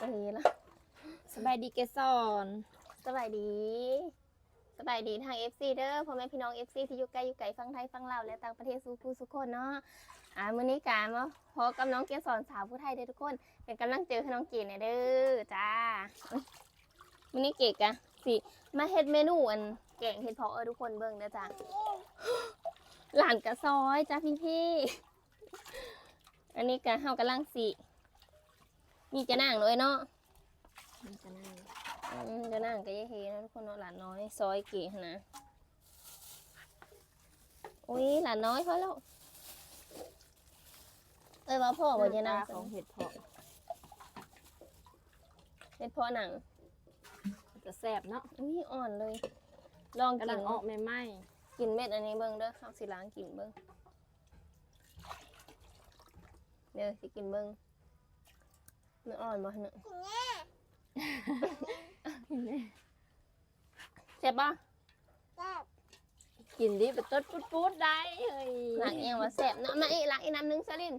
กะทีละสบายดีเกสรสบายดี สบายดีทาง FC เด้อพ่อแม่พี่น้อง FC ที่อยู่ไกลอยู่ไกลฟังไทยฟังลาวและต่างประเทศสู้ผู้สุกคนเนาะอ่ามื้อนี้กามาพบกับน้องเกสรสาวผู้ไทยเด้อทุกคน เป็นกำลังเจอให้น้องเก๋เนี่ยเด้อจ้ามื้อนี้เก๋กะสิมาเฮ็ดเมนูอันแกงเห็ดเพาะเออทุกคนเบิ่งเด้อจ้าหลานกะซอยจ้าพี่พี่ๆอันนี้กะเฮากำลังสิ มีจะนั่งเลยเนาะมันจะนั่งอืมจะนั่งก็ยายเฮนะทุกคนเนาะหลานน้อย ซอยเก๋หั่นนะอุ้ยหลานน้อยพอแล้วเอ้ยว่าพ่อบอกจะนั่งของเห็ดเพาะเป็นพ่อหนังจะแซ่บเนาะอุ้ยอ่อนเลย ลองกำกิลันงออกใหม่กินเม็ดอันนี้เบิ้งเด้อข้าวสิล้างกินเบิ้งเดี๋ยวสิกินเบิ้ง เนื้ออ่อนบ่เนื้อๆเจ็บป่ะกินดิไปต้นปุ๊ดๆได้เฮ้ยหลังเองว่าแสบเนาะมาอีกหลังอีกน้ำหนึงซะลิน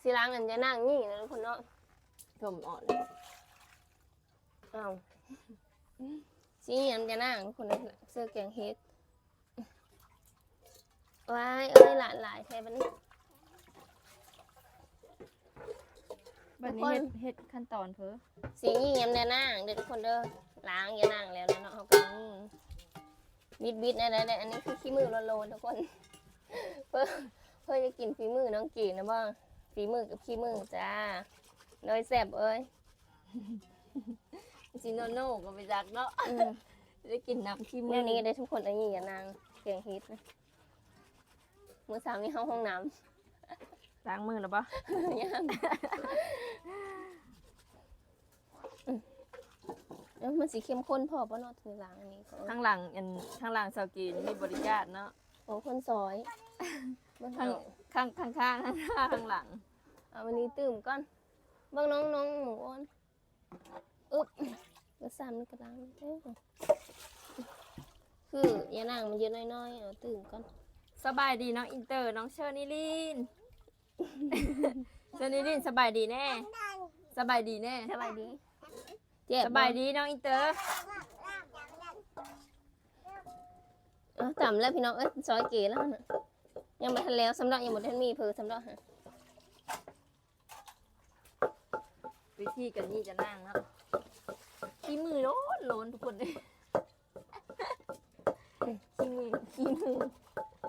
สิล้างอันจะนั่งนี่นะทุกคนเนาะสมอ่อนอ้าวสีเหลืองจะนั่งทุกคนเลยเสื้อแกงเฮ็ดว้ายเอ้ยหลานหลายใช่ปะนี่ บัดนี้เฮ็ดเฮ็ดขั้นตอนเพ้อสีเหลืองจะนั่งเดี๋ยวทุกคนเด้อล้างจะนั่งแล้วนะเนาะเขาก็นี่บิดบิดๆอะไรๆอันนี้คือขี้มือโลนๆทุกคน เพื่อเพื่อจะกินฝีมือน้องกีนะบ้างฝีมือกับขี้มือจ้าน้อยแสบเอ้ยซิโนโน่ก็ไปจักเนาะอืมได้กินน้ำขี้มืเรื่องนี้ได้ทุกคนอันนี้อย่านางแกงเฮ็ดนะเมื่อสาวนี้เข้าห้องน้ ล้างมือแล้วปะำยังอืมแล้วมันสีเข้มข้นพอปะเนาะถึงล้างอันนี้ก็ข้างหลังอันข้างหลังสาวกีนมีบริการเนาะโอ้คนซอยเบิ่งข้างเอาข้างข้างข้างข้างหน้าข้างหลังเอาวันนี้ตื่มก่อนเบิ่งน้องน้องหมูอ้อนอึ๊บกระซามนี่กระลังเอ้ยคืออย่านางมันเยอะน้อยๆเอาตื่มก่อนสบายดีน้องอินเตอร์น้องเชอร์นิลิน เชอร์นิลินสบายดีแน่ สบายดีแน่ สบายดีเจ็บสบายดีน้องอินเตอร์เออต่ำแล้วพี่น้องเอ้ยซอยเก๋แล้วน่ะยังไม่ทันแล้วสำหรับยังไม่ทันมีเพอสำหรับฮะวิธีกันนี่จะนั่งเนาะขี้มือโล้นโล้นทุกคนเลยขี้มือขี้มือ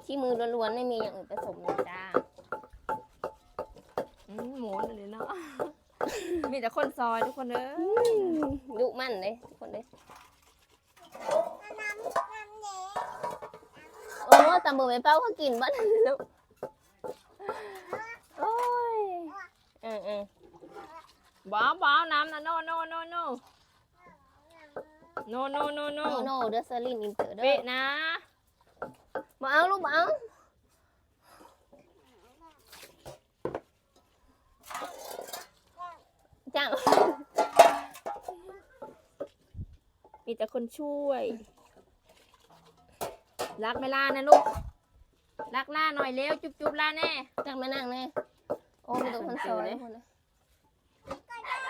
ที่มือล้วนๆไม่มีอย่างอื่นผสมเลยจ้า อืมหมูนเลยเนาะ มีแต่คนซอยทุกคนเด้อดุมั่นเลยทุกคนเลยโอ้ตำเบอร์ไม่เป้าเขากินบ้านลูกโอ้ยเออเออบ้าวบ้าวน้ำนะโนโนโนโนโนโนโนโนโนโนเดอสลินอินเตอร์เด้เป๊ะอนะมาเอาลูกมาเอา มีแต่คนช่วย รักเวลานะลูก รักล่าหน่อยเร็ว จุ๊บจุ๊บล่าแน่จ้างมานั่งแน่โอ้เป็นตัวคนสวยคนเลย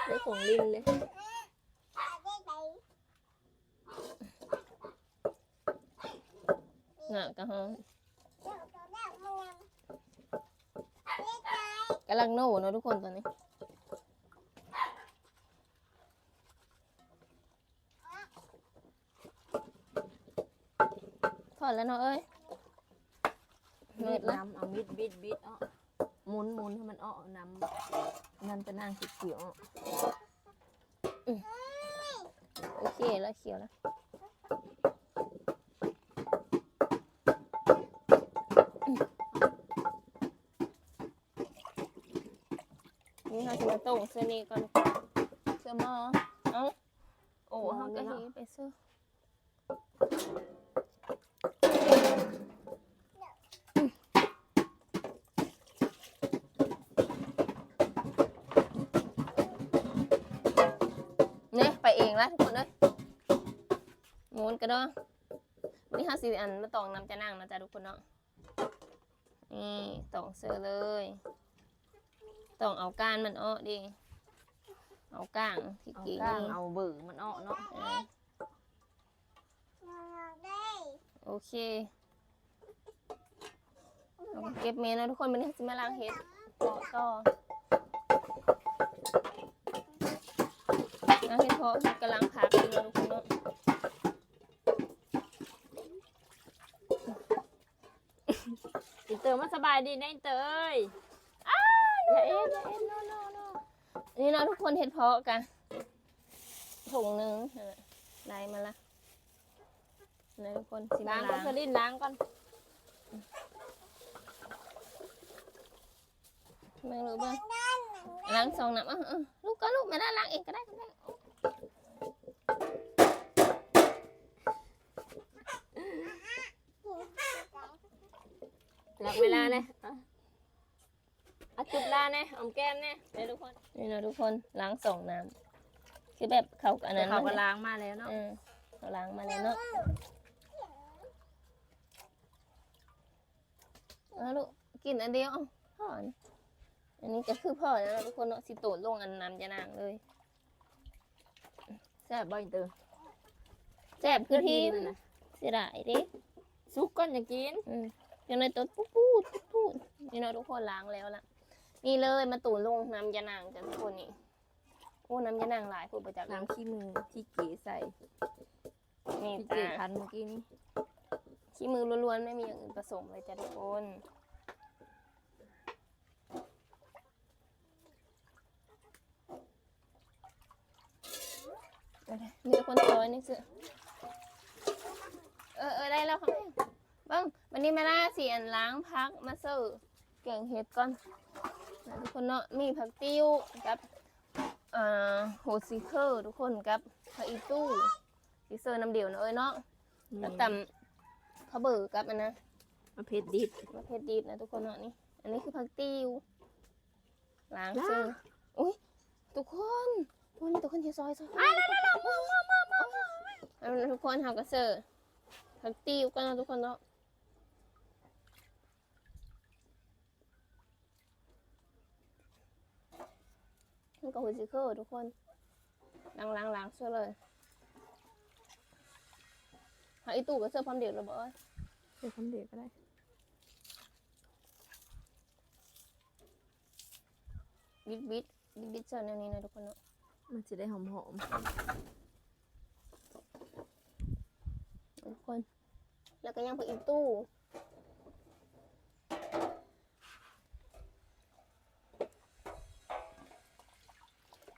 ได้ของลินเลยหนักกะฮะกำลังโน่เนอะทุกคนตอนนี้ ถอดแล้วเนาะเอ้ยมืมีดดละน้ำเอามีดบิดบิดเอาหมุนหมุนให้มันอ้อน้ำน้ำจะนั่งเขียวๆอะโอเคแล้วเขียวแล้วนี่เขาจะมาต้งเสื้อนี้ก่อนเสื้อหมอเอ้าโอ้เขาก็ฮีไปเสื้อ เนี่ยไปเองละทุกคนเลยหมุนกระดอนี่ห้าสิอันมาตองน้ำจะนั่งนะจ๊ะทุกคนเนาะนี่ตองเสื้อเลยตองเอาการมันอ้อดิเอาก้างที่เอากิ่งก้างนี่เอาเบอร์มันออกเนาะเออโอเคเอาเก็บเมนนะทุกคนมันนี้จะมาล้างเห็ดเพาะต่อ ล้างเห็ดเพาะเห็ดกำลังพักอยู่นะทุกคนเนาะอินเตอร์มาสบายดีนะอินเตอร์เอ้ยอย่าเอ็นอย่าเอ็นโนโนโนนี่เนาะทุกคนเห็ดเพาะกันถุงหนึ่งเออไล่มาละนะทุกคนสิล้ามางก่อนล้างเฟรลินล้างก่อนไม่รู้บ้างล้างสองน้ำเออเออลูกก็ลูกไม่ได้ล้างเองก็ได้ก็ได้ห ลักเวลาเนี่ยอะเอาจุบลาเนี่ยอมแก้มเนี่ยเดี๋ยวทุกคนนี่เนาะทุกคนล้างสองน้ำคือแบบเขากับอันเดี๋ยนั้วนเขาก็ล้างมาแล้วเนาะเออเขาล้างมาแล้วเนาะเอาลูกกินอันเดียวเอาพ่อนี่อันนี้ก็คือพ่อแล้วเนาะทุกคนเนาะสิโตดลงอันน้ำยานางเลย แซ่บบ่อินเตอร์แซ่บคือที่นั่นน่ะเสียดายเด้ซุกก่อนอย่ากินอืมยังในตัวปุ๊บปุ๊บปุ๊บปุ๊บนี่เนาะทุกคนล้างแล้วล่ะ นี่เลยมาตูนลงน้ำยานางกันทุกคนนี่โอ้น้ำยานางหลายพูดประจักษ์น้ำขี้มือที่เก๋ใส่นี่ที่เก๋จ้าคันเมื่อกี้นี้ขี้มือล้วนๆไม่มีอย่างอื่นผสมเลยจ้ะทุกคนเอาเลย มีแต่คนซอยนี่สิเออเออได้แล้วค่ะแม่เบิ้งวันนี้มาล่าสีอันล้างพักมาเสิร์ฟแกงเห็ดก่อนนะทุกคนเนาะมีผักติ้วกับเอ่อโหซีเคอร์ทุกคนกับผักอีตู้ซีเซอร์น้ำเดียวเนาะเอ้ยเนาะแล้วตำเขาวเบิกกับอันนะมาเผ็ดดิบประเภทดิบนะทุกคนเนาะนี่ อันนี้คือผักติ้วล้างล้างซื้ออุ้ยทุกคน ทุกคนทุกคนที่ซอยซอยอ้าวแล้วแล้วมามามามามาทุกคนเขาก็เสิร์ฟผักติ้วกันนะทุกคนเนาะมันก็หุ่นซิเคิลทุกคนล้างล้างล้างช่วยเลยหาอีตู่ก็เสิร์ฟพร้อมเดียวเลยบอกเอ้ยเดี๋ยวคำเดียวก็ได้บิดบิดบิดบิดเจอแนวนี้นะทุกคนเนาะ มันจะได้หอมทุกคน แล้วก็ยังผักอีตู้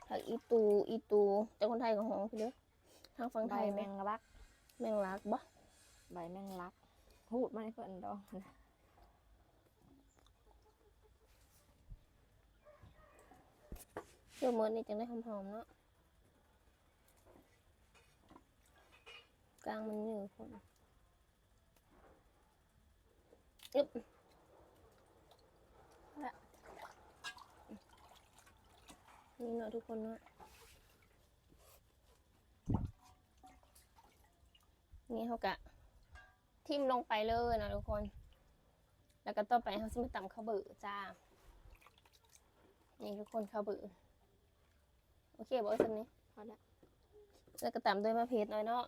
ผักอีตูอีตูแต่คนไทยก็หองพี่เด้อทางฝั่งๆใบไทยแมแม่งงลัก แมงลักบ่ใบแมงลักหูดมาให้เพื่อนดอกนะ เชื่อมือนี่จังได้หอมๆเนาะกลางมันอยู่คนอึ๊บละนี่เนาะทุกคนเนาะนี่เขากะ ทิมลงไปเลยนะทุกคน แล้วก็ต่อไปเขาจะมาตำข้าวเบือจ้า นี่ทุกคนข้าวเบือ โอเคบอกไว้สักนี้พอละแล้วก็ตำด้วยมะเพร้าวน้อยเนาะ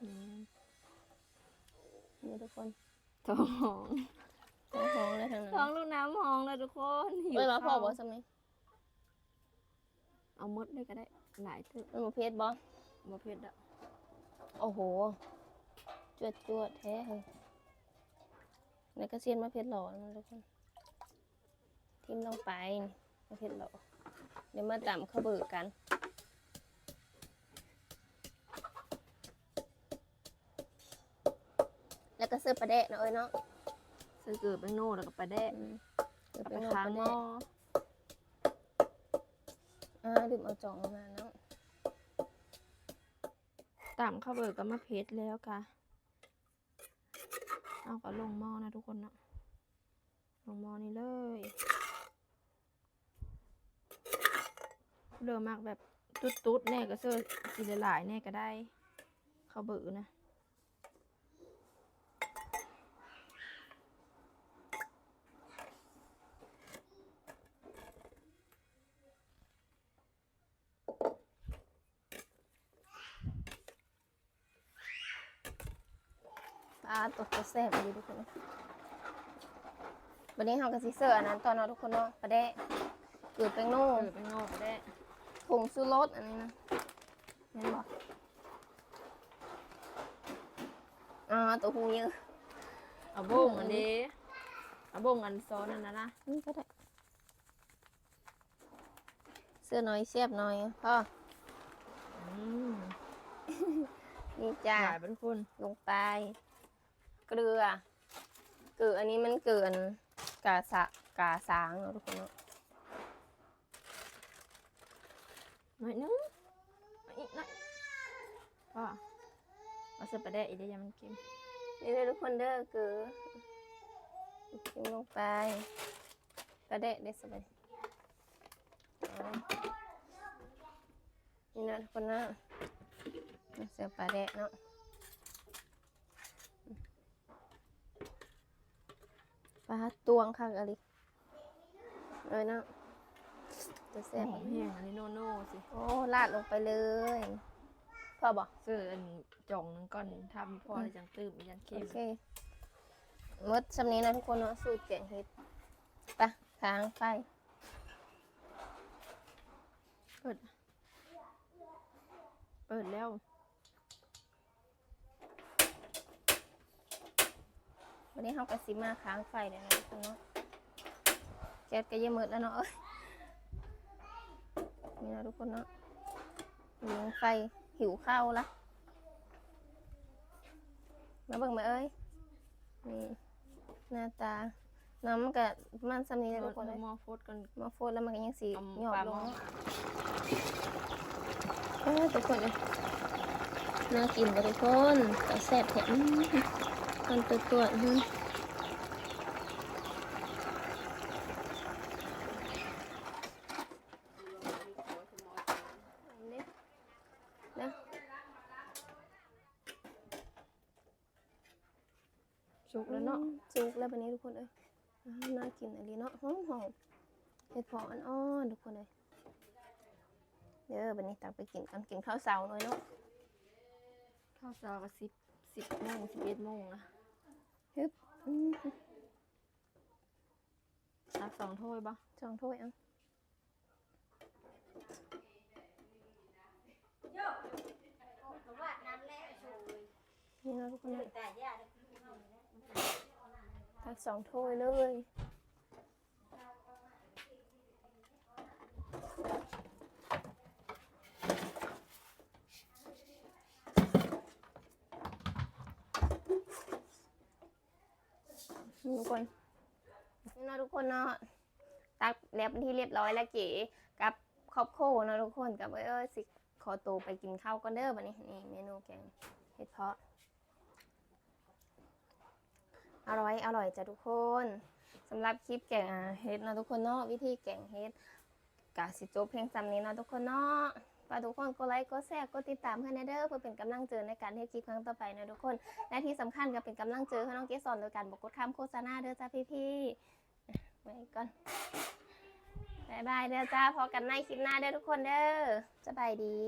อืมนี่ทุกคนท้องท้องท้องเลยทางนั้นท้องลูกน้ำหองเลยทุกคนหิวเอ้ยมาพ่อข้าวบอกสักนี้เอามดด้วยก็ได้หลายเถอะมันมะเพร้าวบอมาเผ็ดอะโอ้โหจวดจวดแท้เลยแล้วก็เซียนมะเพร้าวหล่อนะทุกคน ทิมลงไปนี่มะเพร้าวหล่อ เดี๋ยวมาตำข้าวเบือกัน แล้วก็เสิร์ฟปลาแดะเนาะเอ้ยเนาะใส่เกลือแป้งโน่แล้วก็ปลาแดกอืมเสิร์ฟเอาไปไปงค้างปลาหแดะม้ออ่าดื่มเอาจ่องมาเนาะตามข้าวเบิกก็มาเผ็ดแล้วกะเอาก็ลงหม้อนะทุกคนนะลงหม้อนี้เลย เริ่มมากแบบตุ๊ดๆแน่ก็เสื้อสีหลายแน่ก็ได้ข้าวเบื่อนะอาตัวแซ่บอยู่ทุกคนวันนี้เฮากับซีเซอร์อันนั้นตอนนอนทุกคนเนาะประเดะเกิดเป็นโน่เกิดเป็นโน่ประเดะ ผงชูรสอันนี้นะเห็นบอกอ่าตัวหูยืดเอาบงอันนี้เอาบงอันซ้อนอันนั้นนะนี่ก็ได้เสื้อน้อยเสียบน้อยพ่ออืมนี่จ้าจ่ายไปทุกคนลงไป เกลือเกลืออันนี้มันเกลือนกาสะกาสางเนาะทุกคนเนาะ หน่อยนึงอีกหน่อยพ่อเอาเสื้อประเดะอีกได้ยังมันเค็มนี่เลยทุกคนเด้อเกลือกินลงไปกระเดะเด็ดสบายนี่นะทุกคนนะเสือปลาแดะเนาะปลาตวงค่ะอะไรเอ้ยเนาะ จะแซ่แซ่บบแห้งอันนี้โนโน่สิ โอ้ลาดลงไปเลยพอบอกเสื้ออันจ่องนึงก่อนทำพอเลยจังตื้มอีกยันโอเค็มเคมดสำนี้นะทุกคนเนาะสูตรแกงเห็ดไปะค้างไฟเปิด เปิดแล้ววันนี้เรากระซิมาค้างไฟเลยนะทุกคนเนาะแก๊สก็เยี่ยมืดแล้วเนาะเอ้ย นี่นะทุกคนเนาะยิงไฟหิวข้าวละมาเบิ่งมาเอ้ยนี่หน้าตาน้ำมันก็ประมันสำนี้เลยทุกคนเลยหม้อโฟดกันมาโฟดแล้วมันก็ยังสีเอาหยอดปลาลหม้งอเออทุกคนเลยน่ากินบ่ทุกคนแต่แซ่บแท้อื้อมันตัวตัวๆอื้อนี่นะ สุกแล้วเนาะ สุ กแล้ววันนี้ทุกคนเลยอ้าวน่ากินอันนี้เนาะหอมหอมเห็ดเผาะอ่อนๆทุกคนเลยเดี๋ยววันนี้ตักไปกินกันกินข้าวเสาหน่อยเนาะข้าวเช้าก็สิบสิบโมงสิบเอ็ดโมงนะฮึบอื้อตักสองถ้วยปะสองถ้วยเอะนี่นะทุกคนนะักสองถ้วยเลยทุกคนนี่นะทุกคนเนาะตักแล้วเป็นที่เรียบร้อยแล้วเก๋กับครอบครัวเนาะทุกคนกับเอ้ยเอ้ยสิขอตัวไปกินข้าวกันเด้อบัดนี้นี่เมนูแกงเห็ดเพาะ อร่อยอร่อยจ้ะทุกคนสำหรับคลิปแกงอ่าเฮ็ดเนาะทุกคนเนาะวิธีแกงเฮ็ดกาสิจบเพียงจำนี้เนาะทุกคนเนาะฝากทุกคนกดไลค์กดแชร์กดติดตามเพื่อนะเด้อเพื่อเป็นกำลังเจอในการเฮ็ดคลิปครั้งต่อไปนะทุกคน และที่สำคัญก็เป็นกำลังเจอให้น้องเกสรโดยการบอกกดคำโฆษณาเด้อจ้าพี่ๆไว้ก่อนบายบายเด้อจ้าพอกันในคลิปหน้าเด้อทุกคนเด้อสบายดี